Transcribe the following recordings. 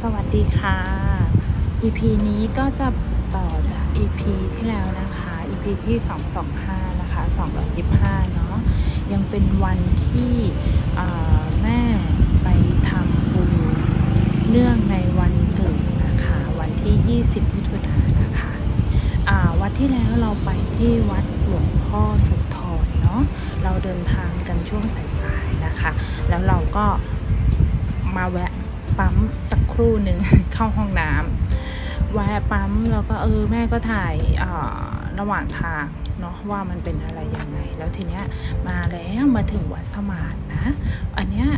สวัสดีค่ะ EP นี้ก็จะต่อจาก EP ที่แล้วนะคะ EP ที่ 225 นะคะ 225 เนาะ ยังเป็นวันที่แม่ไปทำบุญเนื่องในวันเกิดนะคะ วันที่ 20 มิถุนายนนะคะอ่าวัดที่แล้วเราไปที่วัดหลวงพ่อสุนทรเนาะ เราเดินทางกันช่วงสายๆนะคะ แล้วเราก็มาแวะปั๊มส ครู่หนึ่งเข้าห้องน้ำแวะปั๊มแล้วก็เออแม่ก็ถ่ายอ่าระหว่างทางเนาะว่ามันเป็นอะไรยังไง แล้วทีเนี้ยมาแล้วมาถึงวัดสมานนะ อันเนี้ย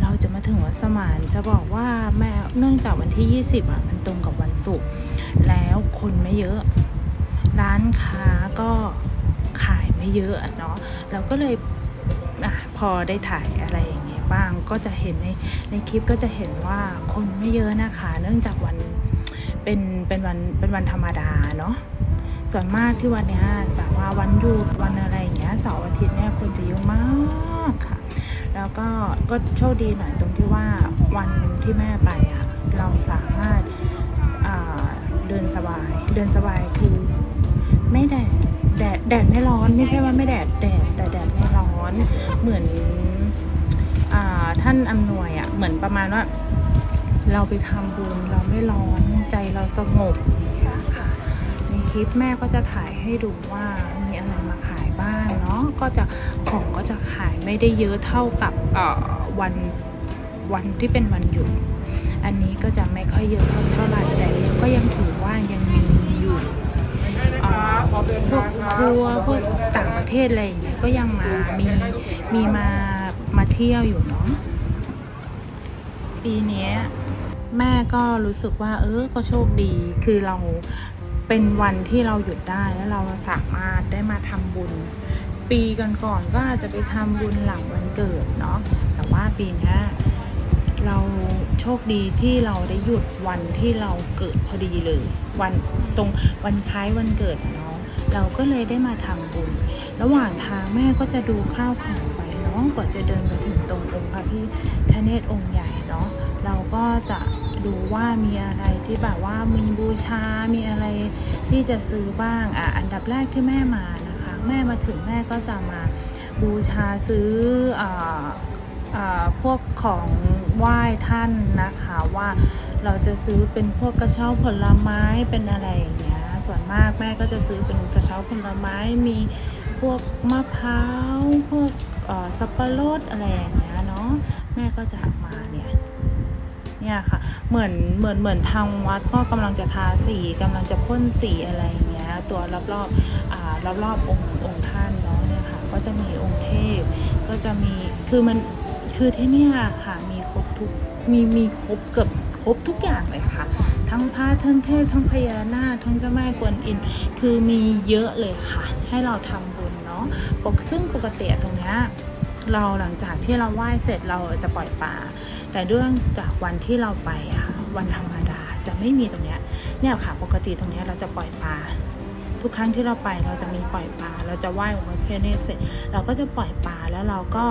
เราจะมาถึงวัดสมานจะบอกว่าแม่เนื่องจากวันที่ 20อะมันตรงกับวันศุกร์แล้วคนไม่เยอะร้านค้าก็ขายไม่เยอะเนาะเราก็เลยอะพอได้ถ่ายอะไรอย่าง บ้าง ก็จะเห็นในในคลิปก็จะเห็นว่าคนไม่เยอะนะคะ เนื่องจากวันเป็นเป็นวันเป็นวันธรรมดาเนาะส่วนมากที่วันนี้แบบว่าวันหยุดวันอะไรอย่างเงี้ยเสาร์อาทิตย์เนี่ยคนจะเยอะมากค่ะ แล้วก็ก็โชคดีหน่อยตรงที่ว่าวันที่แม่ไปอะ่ะเราสามารถเดินสบาย เดินสบายคือไม่แดดแดดแดดไม่ร้อน ไม่ใช่ว่าไม่แดดแดดแต่แดดไม่ร้อนเหมือน ท่านอำนวยอะ่ะเหมือนประมาณว่า เราไปทำบุญเราไม่ร้อนใจเราสงบค่ะในคลิปแม่ก็จะถ่ายให้ดูว่ามีอะไรมาขายบ้างเนาะก็จะของก็จะขายไม่ได้เยอะเท่ากับเอ่อวันวันที่เป็นวันหยุดอันนี้ก็จะไม่ค่อยเยอะเท่าไหร่แต่ก็ยังถือว่ายังมีอยู่เอ่อพวกทัวร์พวกต่างประเทศอะไรอย่างเงี้ยก็ยังมามีมีมามาเที่ยวอยู่เนาะ ปีนี้แม่ก็รู้สึกว่า เออก็โชคดี คือเราเป็นวันที่เราหยุดได้แล้วเราสามารถได้มาทำบุญ ปีก่อนๆก็อาจจะไปทำบุญหลังวันเกิดเนาะแต่ว่าปีนี้เราโชคดีที่เราได้หยุดวันที่เราเกิดพอดีเลย วันตรงวันคล้ายวันเกิดเนาะเราก็เลยได้มาทำบุญ ระหว่างทางแม่ก็จะดูข้าวของไป เนากว่าจะเดินไปถึงตรงองค์พระพิฆเนศองค์ใหญ่เนาะเราก็จะดูว่ามีอะไรที่แบบว่ามีบูชา มีอะไรที่จะซื้อบ้างอะอันดับแรกที่แม่มานะคะ แม่มาถึงแม่ก็จะมาบูชาซื้ออ่าอ่าพวกของไหว้ท่านนะคะว่าเราจะซื้อเป็นพวกกระเช้าผลไม้เป็นอะไรอย่างเงี้ยส่วนมากแม่ก็จะซื้อเป็นกระเช้าผลไม้มีพวกมะพร้าวพวก สับปะรดอะไรอย่างเงี้ยเนาะแม่ก็จะมาเนี่ยเนี่ยค่ะเหมือนเหมือนเหมือนทางวัดก็กำลังจะทาสีกำลังจะพ่นสีอะไรอย่างเงี้ยตัวรอบๆอ่ารอบๆอบองค์องค์ท่านเนาะเนี่ยค่ะก็จะมีองค์เทพ ก็จะมีคือมันคือที่เนี่ยค่ะมีครบทุกมีมีครบเกือบครบทุกอย่างเลยค่ะ ทั้งพระทั้งเทพทั้งพญานาคทั้งเจ้าแม่กวนอิมคือมีเยอะเลยค่ะ ให้เราทำบุญเนาะปกซึ่งปกติตรงเนี้ยเราหลังจากที่เราไหว้เสร็จเราจะปล่อยปลาแต่เรื่องจากวันที่เราไปอะค่ะวันธรรมดาจะไม่มีตรงเนี้ยเนี่ยค่ะปกติตรงเนี้ยเราจะปล่อยปลาทุกครั้งที่เราไปเราจะมีปล่อยปลาเราจะไหว้องค์พระพิฆเนศเสร็จ เราก็จะปล่อยปลาแล้วเราก็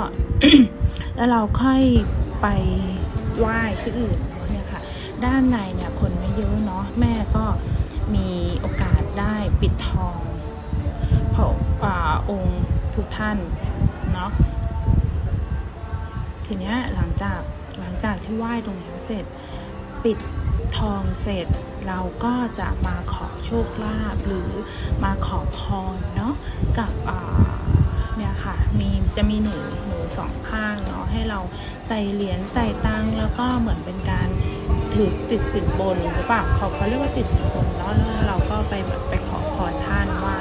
แล้วเราค่อยไปไหว้ที่อื่นเนี่ยค่ะ ด้านในเนี่ยคนไม่เยอะเนาะแม่ก็มีโอกาสได้ปิดทองพระ อองค์ทุกท่านเนาะทีเนี้ยหลังจากหลังจากที่ไหว้ตรงนี้เสร็จ ปิดทองเสร็จเราก็จะมาขอโชคลาภหรือมาขอพรเนาะกับเนี่ยค่ะมีจะมีหนูหนูสองข้างเนาะให้เราใส่เหรียญใส่ตังค์แล้วก็เหมือนเป็นการถือติดสินบนหรือเปล่าเขาเขาเรียกว่าติดสินบนเนาะแล้วเราก็ไปแบบไปขอพรท่านว่า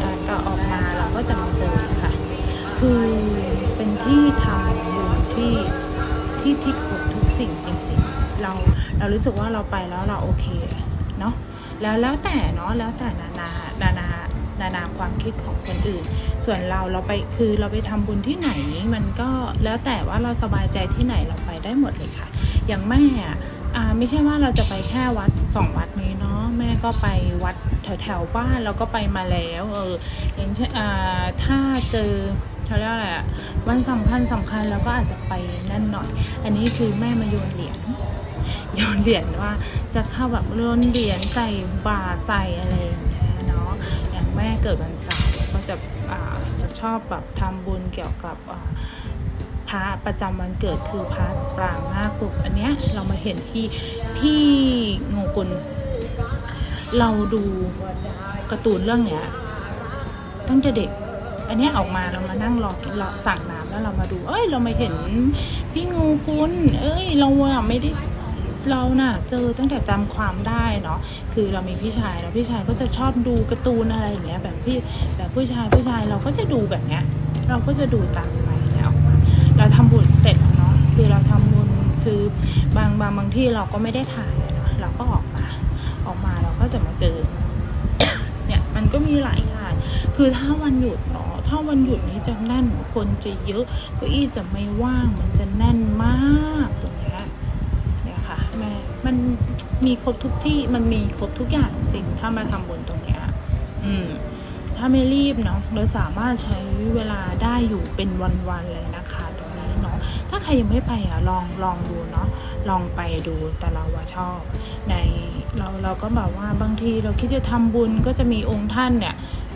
แล้วก็ออกมาเราก็จะมาเจอค่ะ คือเป็นที่ทำบุญที่ที่ที่ครบทุกสิ่งจริงๆ เราเรารู้สึกว่าเราไปแล้วเราโอเคเนาะแล้วแล้วแต่เนาะแล้วแต่นานานานานานาความคิดของคนอื่น ส่วนเราเราไปคือเราไปทำบุญที่ไหนมันก็แล้วแต่ว่าเราสบายใจที่ไหนเราไปได้หมดเลยค่ะ อย่างแม่อ่าไม่ใช่ว่าเราจะไปแค่วัดสองวัดนี้เนาะแม่ก็ไปวัดแถวแถวๆบ้านเราก็ไปมาแล้วเอออย่างเช่นอ่าถ้าเจอ เขาเรียกอะไรอะวันสำคัญสำคัญเราก็อาจจะไปนั่นหน่อย อันนี้คือแม่มาโยนเหรียญโยนเหรียญว่าจะเข้าแบบโยนเหรียญใส่บาใส่อะไรอย่างเงี้ยเนาะอย่างแม่เกิดวันเสาร์ก็จะอ่าจะชอบแบบทำบุญเกี่ยวกับอ่าพระประจำวันเกิดคือพระปรางหน้าคปุกอันเนี้ยเรามาเห็นที่ที่งูกุลเราดูการ์ตูนเรื่องเนี้ยตั้งแต่เด็ก อันนี้ออกมาเรามานั่งรอรอสั่งน้ำแล้วเรามาดู เอ้ย เราไม่เห็นพี่งูคุณเอ้ย เราอะไม่ได้เราน่ะเจอตั้งแต่จำความได้เนาะคือเรามีพี่ชายแล้วพี่ชายก็จะชอบดูการ์ตูนอะไรอย่างเงี้ยแบบพี่แบบผู้ชายผู้ชายเราก็จะดูแบบเนี้ยเราก็จะดูตามไปเนี่ยออกมาเราทำบุญเสร็จเนาะคือเราทำบุญคือบางบางบางที่เราก็ไม่ได้ถ่ายเนาะเราก็ออกมาออกมาเราก็จะมาเจอ เนี่ยมันก็มีหลายอย่างคือถ้าวันหยุด ถ้าวันหยุดนี้จะแน่นคนจะเยอะเก็อี้จะไม่ว่างมันจะแน่นมากตรงนี้เนี่ยค่ะแม่มันมีครบทุกที่มันมีครบทุกอย่างจริงถ้ามาทำบุญตรงเนี้ยอืมถ้าไม่รีบเนาะเราสามารถใช้เวลาได้อยู่เป็นวันๆเลยนะคะตรงนี้เนาะถ้าใครยังไม่ไปอะลองลองดูเนาะลองไปดูแต่เราว่าชอบในเราเราก็แบบว่าบางทีเราคิดจะทำบุญก็จะมีองค์ท่านเนี่ย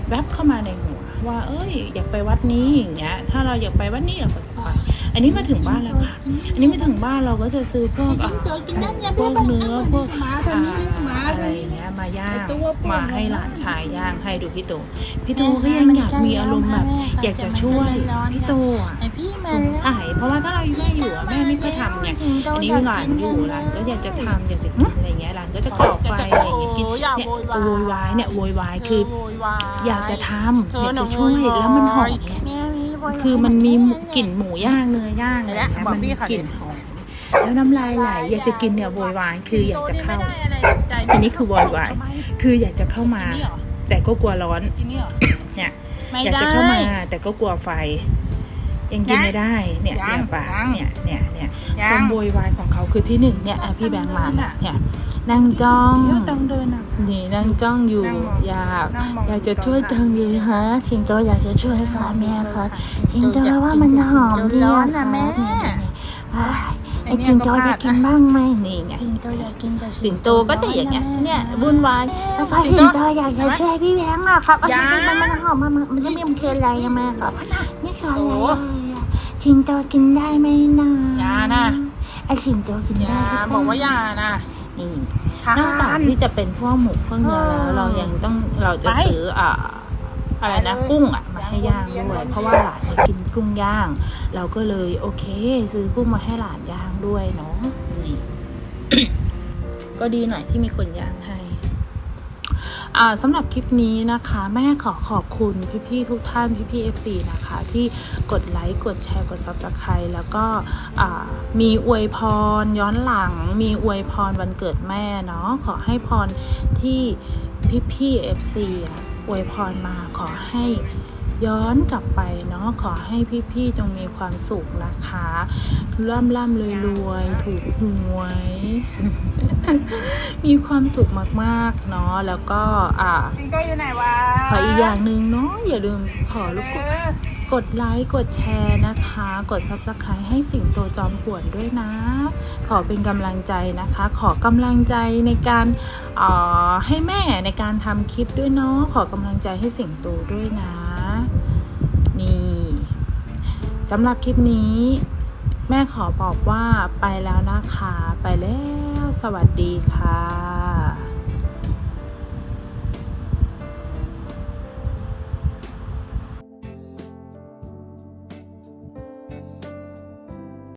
แวบเข้ามาในหัว ว่า เอ้ย อยากไปวัดนี้อย่างเงี้ย ถ้าเราอยากไปวัดนี้เราก็จะไป อันนี้มาถึงบ้านแล้วค่ะ อันนี้มาถึงบ้านเราก็จะซื้อพวกอ่าพวกเนื้อพวกหมาตัว อ่านี้หมาอะไรตัวนี้เงี้ยมาย่างไอ้ตัวป่นมาให้หลานชายย่างให้ดูพี่โตพี่โตก็ยังอยากมีอารมณ์แบบอยากจะช่วยพี่โตอะไอพี่มัสนงสัยเพราะว่าถ้าเราไม่อยู่อะแม่ไม่ก็ทำไงอันนี้หลานอยู่หลานก็อยากจะทำอยากจะกินอะไรเงี้ยหลานก็จะก่อไฟอะไรอย่างเงี้ยกินอย่าเนี่ยโวยวายโวยวายเนี่ยโวยวายคือโวยวายอยากจะทำอยากจะช่วยแล้วมันหอมเนี่ยเนี่ยมีโวยวายคือมันมีกลิ่นหมูย่างเนื้อย่างอะไรแล้วเงี้ยบอกมันพี่มีค่ะกลิ่นหอม แล้วน้ำลายไหลอยากจะกินเนี่ยโวยวายคืออยากจะเข้าไม่ได้อะไรใจอันนี้คือโวยวายคืออยากจะเข้ามากินนี่เหรอแต่ก็กลัวร้อนกินนี่เหรอเนี่ยไม่อยากได้จะเข้ามาแต่ก็กลัวไฟ ยังกินยังไม่ได้เนี่ยยังเนี่ยปากยังเนี่ยเนี่ยเนี่ยยัควางมโวยวายของเขาคือที่หนึ่งเนี่ยอะพี่แบงค์มาน่ะเนี่ยนั่งจ้องเดี๋ยวต้องเดินอะนี่นั่งจ้องอยู่นั่งมองอยากนั่งมองอยากจะช่วยจังเลยฮะสิงโตอยากจะช่วยค่ะแม่ครับสิงโตว่ามันหอมดีร้ออะนครันะบแม่นี่นี่นี่อ้าย ไอ้ไอ้เนี่ยสิงโตก็พลาจะดกินบ้างไหมนี่ไงสิงโตอยากกินแต่สิงโตก็จะอย่างเงี้ยเนี่ยวุ่นวายแล้วก็สิสิงงโตโตอยากจะช่วยพี่แบงค์อะครับอย่ามันมันมันหอมมันมันมันจะมีมันคืออะไรอะแม่ครับนี่คืออะไรโอ้อะสิงโตกินได้ไหมนะอย่านะไอ้สิงโตกินอได้ย่าหรืเปล่บอกว่าอย่านะนี่ทานอกจากที่จะเป็นพวกหมูพวกเนื้อแล้วเออเรายังต้องเราจะไปซื้ออ่า อะไรนะไปเลยกุ้งอะมาให้ย่างย่างด้ววยนๆเพราะว่าหลานเนี่ยกินกุ้งย่าง เราก็เลยโอเค ซื้อกุ้งมาให้หลานย่างด้วยเนาะนี่ก็ดีหน่อยที่มีคนย่างให้อ่าสำหรับคลิปนี้นะคะ แม่ขอขอบคุณพี่ๆทุกท่านพี่ๆ FC นะคะ ที่กดไลค์กดแชร์กด Subscribe แล้วก็อ่ามีอวยพรย้อนหลัง มีอวยพรวันเกิดแม่เนาะขอให้พรที่พี่ๆ FC อะ อวยพรมาขอให้ย้อนกลับไปเนาะขอให้พี่ๆจงมีความสุขนะคะร่ำร่ำรวยรวยถูกหวย มีความสุขมากๆเนาะแล้วก็อ่าสิงโตอยู่ไหนวะขออีกอย่างหนึ่งเนาะอย่าลืมขอลูกเอกดอกดไลค์ กดแชร์นะคะ กด subscribe ให้สิงโตจอมป่วนด้วยนะ ขอเป็นกำลังใจนะคะ ขอกำลังใจในการเอ่อให้แม่ในการทำคลิปด้วยเนาะขอกำลังใจให้สิงโตด้วยนะ นี่สำหรับคลิปนี้ แม่ขอบอกว่าไปแล้วนะคะ ไปแล้ว สวัสดีค่ะ